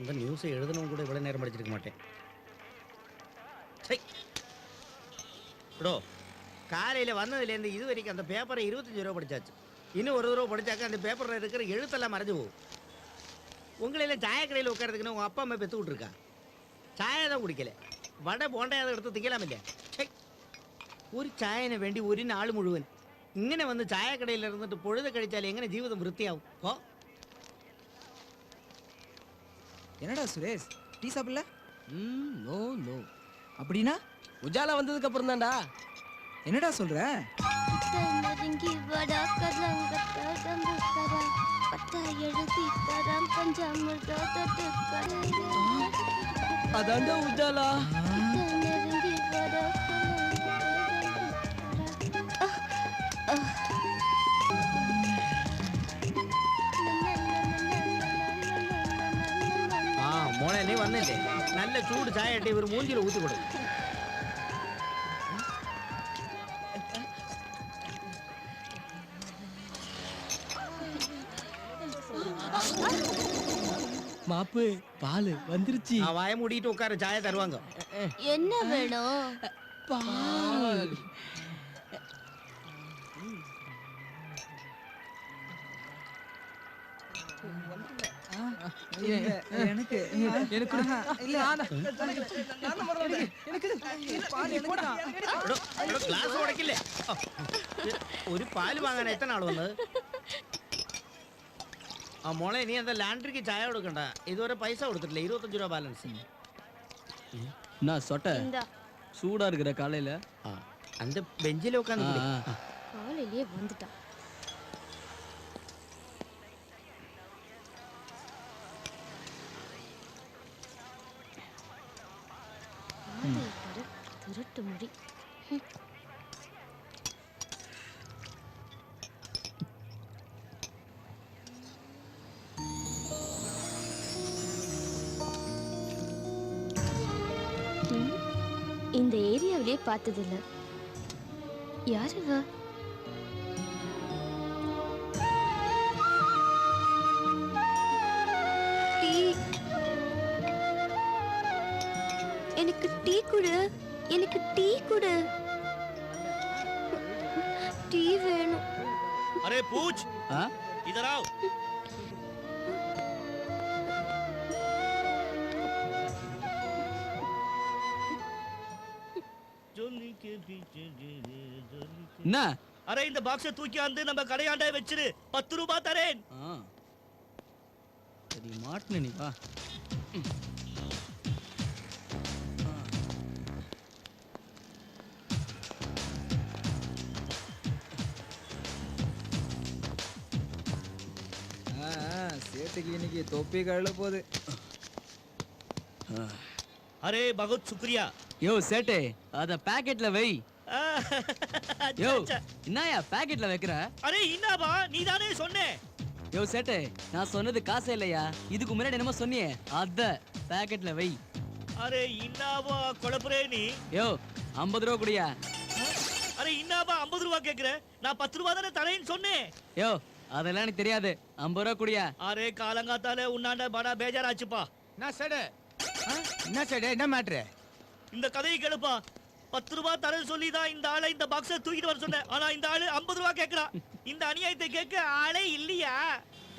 இந்த நியூஸை எழுதணும் கூட இவ்வளோ நேரம் படிச்சிருக்க மாட்டேன் சை ப்ரோ காலையில் வந்ததுலேருந்து இது வரைக்கும் அந்த பேப்பரை இருபத்தஞ்சி ரூபா படிச்சாச்சு இன்னும் ஒரு தடவை படிச்சாக்க அந்த பேப்பரில் இருக்கிற எழுத்தெல்லாம் மறைஞ்சு போகும் உங்களையெல்லாம் சாயக்கடையில் உட்காரதுக்குன்னு உங்கள் அப்பா அம்மா பெற்று விட்ருக்கா சாயை தான் குடிக்கல வடை போண்டையாவது എടുത്ത് തിങ്കലാം ഇല്ലേ ഛെ, ഒരു ചായന് വേണ്ടി ഒരു നാൾ മുഴുവൻ ഇങ്ങനെ വന്ന് ചായക്കടയിൽ ഇരുന്നിട്ട് പൊഴുത് കഴിച്ചാൽ എങ്ങനെ ജീവിതം വൃത്തിയാവും ഓ என்னடா சுரேஷ்? டீ சாப்பிடல? ம் நோ நோ. அப்படின்னா? உஜாலா வந்ததுக்கு அப்புறம் தான்டா என்னடா சொல்ற? நெருங்கி வடா മോളെ നീ വന്നില്ലേ? നല്ല ചൂട് ചായ ഇട്ട് ഇവർ മൂഞ്ചിൽ ഊത്തി மாப்பு பால் வந்துருச்சு வாய மூடிட்டு உட்கார சாய தருவாங்க என்ன வேணும் பால் One எனக்கு எனக்கு இல்ல ഗ്ലാസ് ഉടക്കില്ലേ ഒരു പാല് വാങ്ങാൻ എത്ര ആൾ വന്നത് ആ മോളെ നീ എന്താ ലാൻഡ്രിക്ക് ചായ കൊടുക്കണ്ട ഇതുവരെ പൈസ കൊടുത്തിട്ടില്ല ഇരുപത്തഞ്ച് രൂപ ബാലൻസ് நான் சொட்டை இந்தா சூடா இருக்கிற காலையில அந்த பெஞ்சில உட்காந்து காலையிலேயே வந்துட்டான் திருட்டு முடி. இந்த ஏரியாவிலே பார்த்ததில்ல. யார் இவ? எனக்கு டீ கொடு. எனக்கு டீ கொடு டீ வேணும் अरे पूछ ஆ? इधर आओ ஜொல்லி கே பீச்சே ஜெலே ஜொல்லி கே- என்ன அரே இந்த பாக்ஸை தூக்கி வந்து நம்ம கடையாண்டா வச்சிரு பத்து ரூபாய் தரேன் ஆ. சரி மாட்டின நீ வா சேட்டுக்கு இன்னைக்கு தொப்பி கழல போகுது. அரே பகத் சுக்ரியா. யோ சேட்டே அத பாக்கெட்ல வை. யோ. என்னயா பாக்கெட்ல வைக்கிற? அரே இன்னாபா நீ தானே சொன்னே. யோ சேட்டே நான் சொன்னது காசே இல்லையா? இதுக்கு முன்னாடி என்னமோ சொன்னியே அத பாக்கெட்ல வை. அரே இன்னாபா குழப்புறே நீ? யோ ஐம்பது ரூபா குடியா. அரே இன்னாபா ஐம்பது ரூபாய் கேக்குற? நான் பத்து ரூபாய் தானே தரேன்னு சொன்னேன் யோ அதெல்லாம் எனக்கு தெரியாது. ஐம்பது ரூபா குடியா. அரே காலங்காத்தால உன்னாண்ட படா பேஜாராச்சுப்பா. என்ன சடு? என்ன சடு? என்ன மேட்ரு? இந்த கதையை கேளுப்பா. பத்து ரூபாய் தரேன்னு சொல்லி தான் இந்த ஆளை இந்த பாக்ஸை தூக்கிட்டு வர சொன்னேன். ஆனா இந்த ஆளு ஐம்பது ரூபாய் கேக்குறான் இந்த அநியாயத்தை கேட்க ஆளே இல்லையா?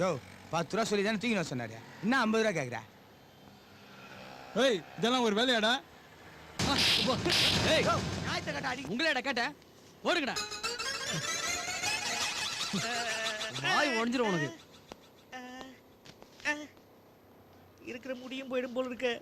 யோ பத்து ரூபா சொல்லி தானே தூக்கி சொன்னாரு. என்ன ஐம்பது ரூபா கேட்குற ஏய் இதெல்லாம் ஒரு வேலையாடா? ஏய் உங்களேடா கேட்டேன். ஓடுங்கடா வாய் உடஞ்சிரும் உனக்கு. இருக்கிற முடியும் போயிடும் போல இருக்க.